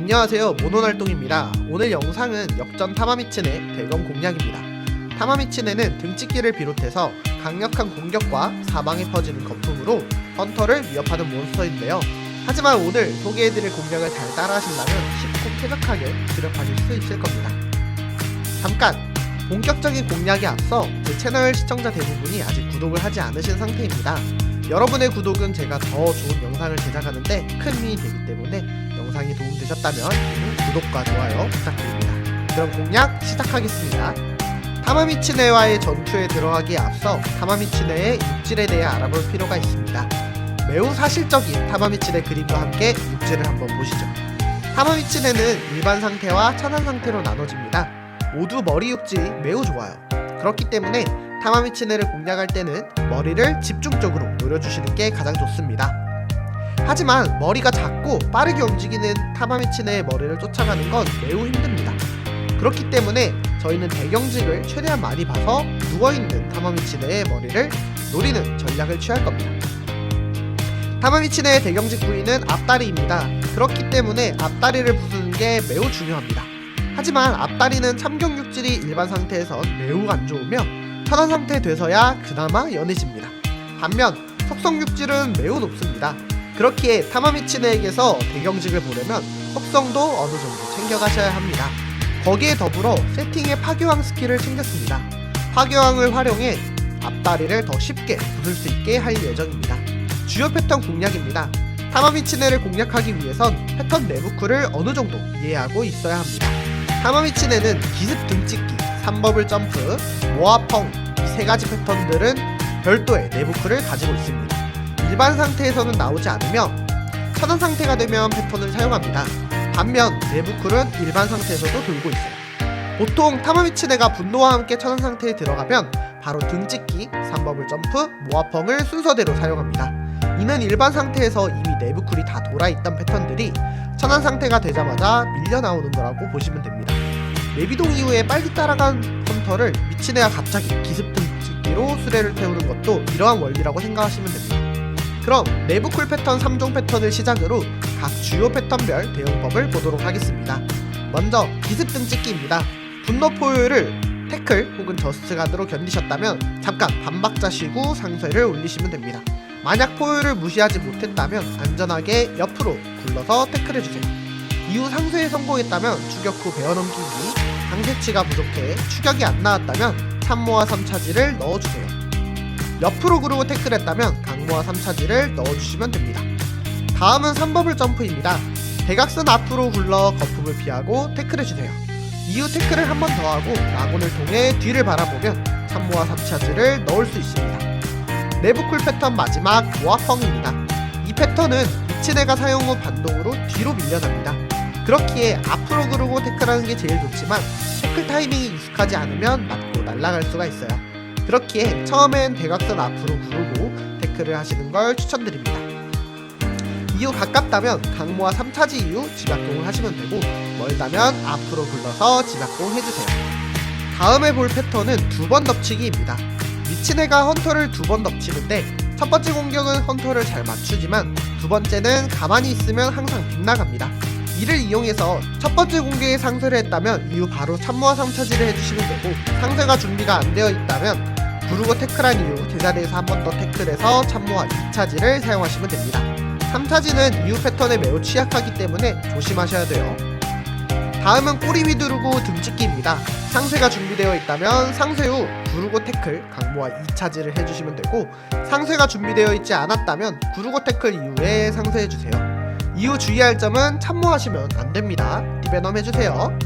안녕하세요. 모노날동입니다. 오늘 영상은 역전 타마미츠네 대검 공략입니다. 타마미츠네는 등찍기를 비롯해서 강력한 공격과 사방에 퍼지는 거품으로 헌터를 위협하는 몬스터인데요. 하지만 오늘 소개해드릴 공략을 잘 따라하신다면 쉽고 쾌적하게 드력하실 수 있을 겁니다. 잠깐! 본격적인 공략에 앞서 제 채널 시청자 대부분이 아직 구독을 하지 않으신 상태입니다 여러분의 구독은 제가 더 좋은 영상을 제작하는데 큰 힘이 되기 때문에 영상이 도움되셨다면 구독과 좋아요 부탁드립니다. 그럼 공략 시작하겠습니다. 타마미치네와의 전투에 들어가기에 앞서 타마미치네의 육질에 대해 알아볼 필요가 있습니다. 매우 사실적인 타마미치네 그림과 함께 육질을 한번 보시죠. 타마미치네는 일반 상태와 천연 상태로 나눠집니다. 모두 머리 육질이 매우 좋아요. 그렇기 때문에 타마미치네를 공략할 때는 머리를 집중적으로 노려주시는 게 가장 좋습니다. 하지만 머리가 작고 빠르게 움직이는 타마미치네의 머리를 쫓아가는 건 매우 힘듭니다. 그렇기 때문에 저희는 대경직을 최대한 많이 봐서 누워있는 타마미치네의 머리를 노리는 전략을 취할 겁니다. 타마미치네의 대경직 부위는 앞다리입니다. 그렇기 때문에 앞다리를 부수는 게 매우 중요합니다. 하지만 앞다리는 참경육질이 일반 상태에선 매우 안 좋으며 천연 상태 돼서야 그나마 연해집니다. 반면 속성육질은 매우 높습니다. 그렇기에 타마미치네에게서 대경직을 보려면 속성도 어느 정도 챙겨가셔야 합니다. 거기에 더불어 세팅의 파괴왕 스킬을 챙겼습니다. 파괴왕을 활용해 앞다리를 더 쉽게 부술 수 있게 할 예정입니다. 주요 패턴 공략입니다. 타마미치네를 공략하기 위해선 패턴 내부쿨을 어느 정도 이해하고 있어야 합니다. 타마미치네는 기습 등찍기, 3버블 점프, 모아펑 이 세 가지 패턴들은 별도의 내부쿨을 가지고 있습니다. 일반 상태에서는 나오지 않으며 천연 상태가 되면 패턴을 사용합니다. 반면 내부쿨은 일반 상태에서도 돌고 있어요. 보통 타마미치네가 분노와 함께 천연 상태에 들어가면 바로 등찍기, 3버블 점프, 모아펑을 순서대로 사용합니다. 이는 일반 상태에서 이미 내부 쿨이 다 돌아있던 패턴들이 천연 상태가 되자마자 밀려 나오는 거라고 보시면 됩니다. 내비동 이후에 빨리 따라간 헌터를 미친 애가 갑자기 기습 등찍기로 수레를 태우는 것도 이러한 원리라고 생각하시면 됩니다. 그럼 내부 쿨 패턴 3종 패턴을 시작으로 각 주요 패턴별 대응법을 보도록 하겠습니다. 먼저 기습 등찍기입니다. 분노 포효율을 태클 혹은 저스트 가드로 견디셨다면 잠깐 반박자 쉬고 상쇄를 올리시면 됩니다. 만약 포효율을 무시하지 못했다면 안전하게 옆으로 굴러서 태클해주세요. 이후 상쇄에 성공했다면 추격 후 베어넘기기, 상쇄치가 부족해 추격이 안 나왔다면 참모와 3차지를 넣어주세요. 옆으로 구르고 태클했다면 강모와 3차지를 넣어주시면 됩니다. 다음은 3버블 점프입니다. 대각선 앞으로 굴러 거품을 피하고 태클해주세요. 이후 태클을 한 번 더 하고 라곤을 통해 뒤를 바라보면 참모와 3차지를 넣을 수 있습니다. 내부쿨 패턴 마지막 모아펑입니다. 이 패턴은 미친애가 사용 후 반동으로 뒤로 밀려납니다. 그렇기에 앞으로 구르고 태클하는 게 제일 좋지만 태클 타이밍이 익숙하지 않으면 맞고 날아갈 수가 있어요. 그렇기에 처음엔 대각선 앞으로 구르고 태클을 하시는 걸 추천드립니다. 이후 가깝다면 강모와 3차지 이후 지각공을 하시면 되고 멀다면 앞으로 굴러서 지각공 해주세요. 다음에 볼 패턴은 두 번 덮치기입니다. 미친 애가 헌터를 두 번 덮치는데 첫 번째 공격은 헌터를 잘 맞추지만 두 번째는 가만히 있으면 항상 빗나갑니다. 이를 이용해서 첫 번째 공격에 상쇄를 했다면 이후 바로 참모와 3차지를 해주시면 되고 상쇄가 준비가 안 되어 있다면 구르고 태클한 이후 제자리에서 한 번 더 태클해서 참모와 2차지를 사용하시면 됩니다. 3차지는 이후 패턴에 매우 취약하기 때문에 조심하셔야 돼요. 다음은 꼬리 위두르고 등찍기입니다. 상쇄가 준비되어 있다면 상쇄 후 구르고 태클, 강모와 2차지를 해주시면 되고 상쇄가 준비되어 있지 않았다면 구르고 태클 이후에 상쇄해주세요. 이후 주의할 점은 참모하시면 안됩니다. 디베넘 해주세요.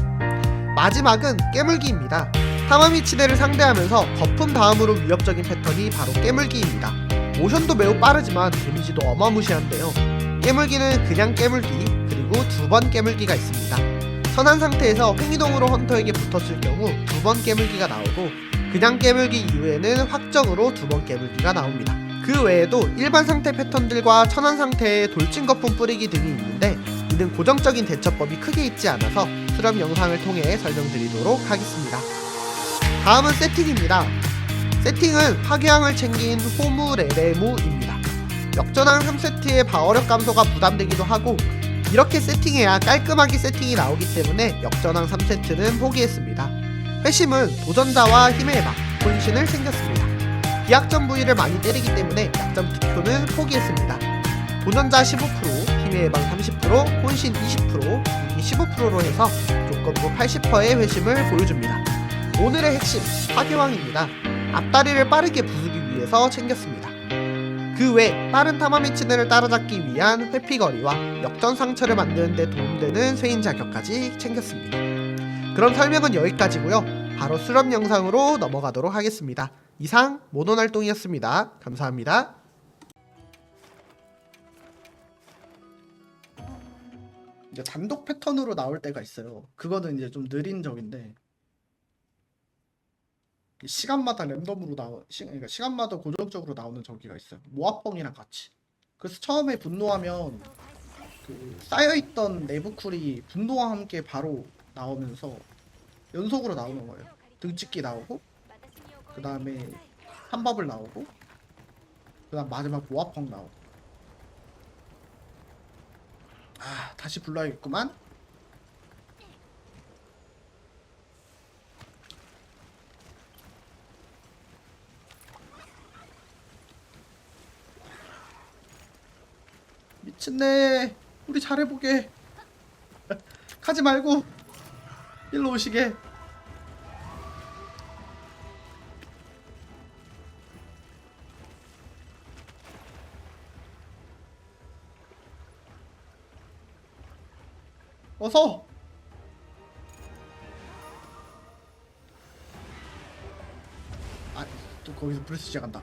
마지막은 깨물기입니다. 타마미치네를 상대하면서 거품 다음으로 위협적인 패턴이 바로 깨물기입니다. 모션도 매우 빠르지만 데미지도 어마무시한데요. 깨물기는 그냥 깨물기 그리고 두 번 깨물기가 있습니다. 선한 상태에서 횡이동으로 헌터에게 붙었을 경우 두 번 깨물기가 나오고 그냥 깨물기 이후에는 확정으로 두 번 깨물기가 나옵니다. 그 외에도 일반 상태 패턴들과 천안 상태의 돌진 거품 뿌리기 등이 있는데 이는 고정적인 대처법이 크게 있지 않아서 수렴 영상을 통해 설명드리도록 하겠습니다. 다음은 세팅입니다. 세팅은 파괴왕을 챙긴 호무 레레무입니다. 역전왕 3세트의 방어력 감소가 부담되기도 하고 이렇게 세팅해야 깔끔하게 세팅이 나오기 때문에 역전왕 3세트는 포기했습니다. 회심은 도전자와 힘의 방, 혼신을 챙겼습니다. 기약전 부위를 많이 때리기 때문에 약점 투표는 포기했습니다. 도전자 15%, 힘의 예방 30%, 혼신 20%, 무기 15%로 해서 조건부 80%의 회심을 보여줍니다. 오늘의 핵심, 파괴왕입니다. 앞다리를 빠르게 부수기 위해서 챙겼습니다. 그 외 빠른 타마 미치네를 따라잡기 위한 회피거리와 역전 상처를 만드는 데 도움되는 쇠인 자격까지 챙겼습니다. 그럼 설명은 여기까지고요. 바로 수업 영상으로 넘어가도록 하겠습니다. 이상 모논 활동이었습니다. 감사합니다. 이제 단독 패턴으로 나올 때가 있어요. 그거는 이제 좀 느린 적인데 시간마다 랜덤으로 나오 시, 그러니까 시간마다 고정적으로 나오는 저기가 있어요. 모아뻥이랑 같이. 그래서 처음에 분노하면 그 쌓여있던 내부 쿨이 분노와 함께 바로 나오면서 연속으로 나오는 거예요. 등찍기 나오고 그 다음에 한밥을 나오고 그 다음 마지막 모아펑 나오고 아 다시 불러야겠구만 미친네. 우리 잘해보게. 가지 말고 일로 오시게. 어서. 아 또 거기서 브레스 시작한다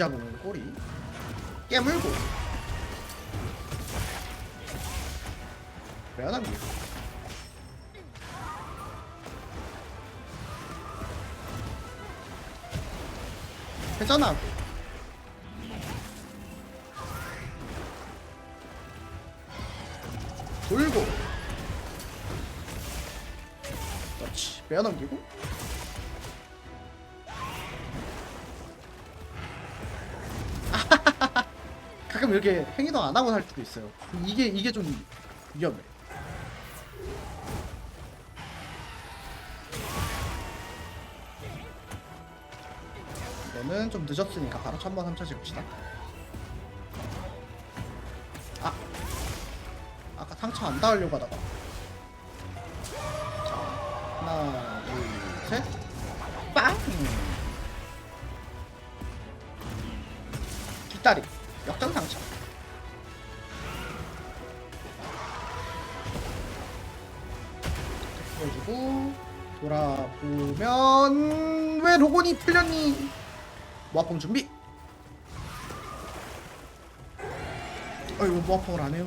뒤잡은 꼬리 깨물고. 배안함기 회전하고. 돌고. 그렇지. 빼어넘기고 가끔 이렇게 행위도 안 하고 살 수도 있어요. 이게 이게 좀 위험해. 이거는 좀 늦었으니까 바로 천번 삼차 찍읍시다. 아! 아까 상처 안 닿으려고 하다가. 자 하나 둘 셋. 빵! 뒷다리 역전 상처 보여주고 돌아보면 왜 로곤이 풀렸니? 모아펑 준비. 아이고 모아펑을 안 해요.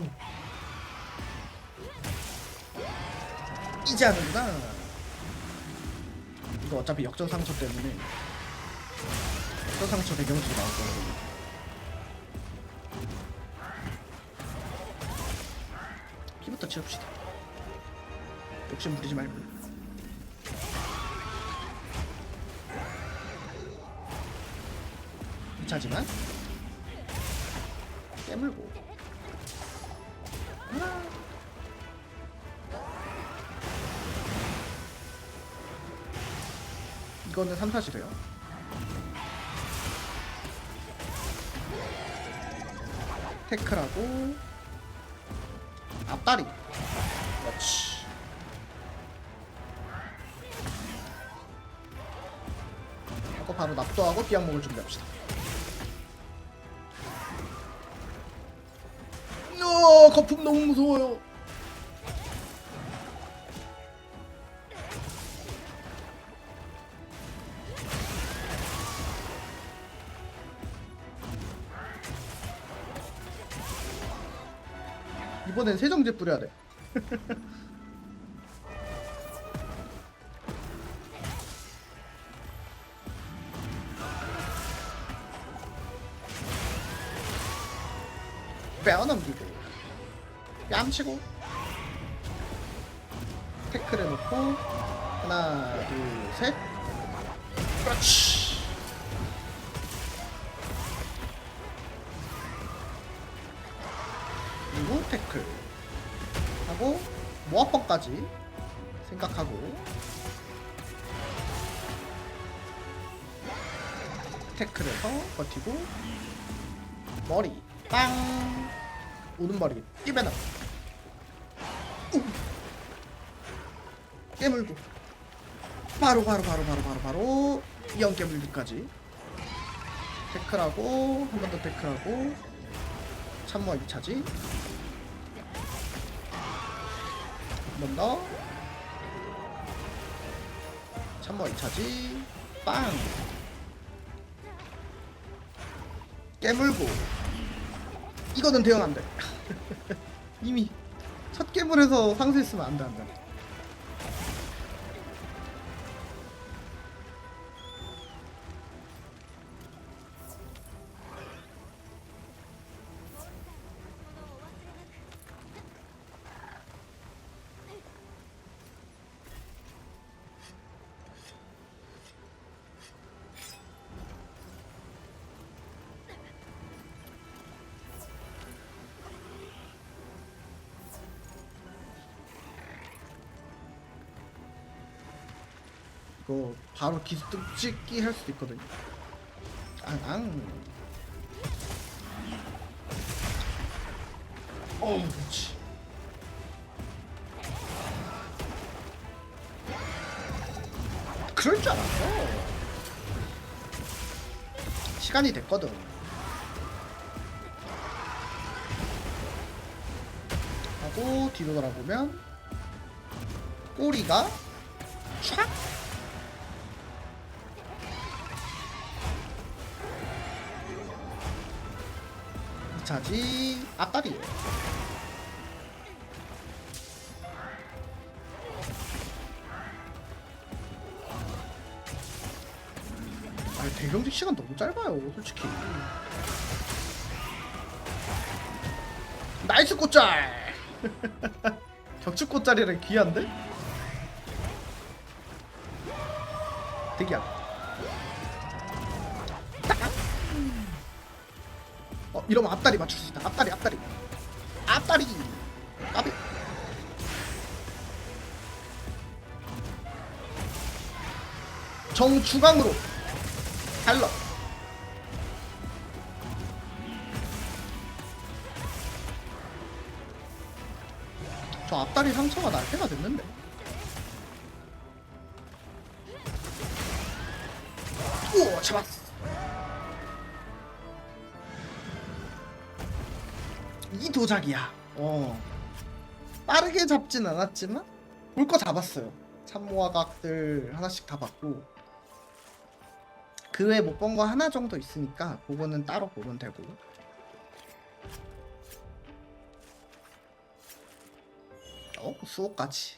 이제 하는구나. 이거 어차피 역전 상처 때문에 역전 상처 배경지가 나올 거거든요. 피부터 치웁시다. 욕심 부리지 말고. 차지만 깨물고 아. 이거는 3, 4시래요 태클하고 앞다리 그렇지. 하고 바로 납도하고 비약목을 준비합시다. 어, 거품 너무 무서워요. 이번엔 세정제 뿌려야 돼. 빼어넘기고. 뺨치고. 태클 해놓고. 하나 둘셋. 그렇지. 태클 하고 모아뻥까지 생각하고. 태클에서 버티고. 머리. 빵! 오른머리. 띠베나 깨물고. 바로 바로 바로 바로 바로 바로 이형 깨물기까지. 태클하고 한 번 더 태클하고. 참모와 2차지 번 더. 참모와 2차지. 빵. 깨물고. 이거는 대응 안 돼. 이미 첫 깨물에서 상수했으면 안 돼 안 돼 이거 바로 기습 찍기 할 수도 있거든요. 앙앙. 어 그렇지. 그럴 줄 알았어. 시간이 됐거든. 하고 뒤로 돌아보면 꼬리가 촥 자지. 앞다리 아니 대경직 시간 너무 짧아요 솔직히. 나이스 꽃잘 격추 꽃잘이랑 귀한데? 특이하다 어 이러면 앞다리 맞출 수 있다. 앞다리 앞다리. 앞다리. 까비. 정중앙으로. 달러. 저 앞다리 상처가 날 때가 됐는데. 오 잡았어 이 도작이야. 어. 빠르게 잡진 않았지만 볼 거 잡았어요. 참모화각들 하나씩 다 봤고 그 외에 못 본 거 하나 정도 있으니까 그거는 따로 보면 되고. 어 수호까지.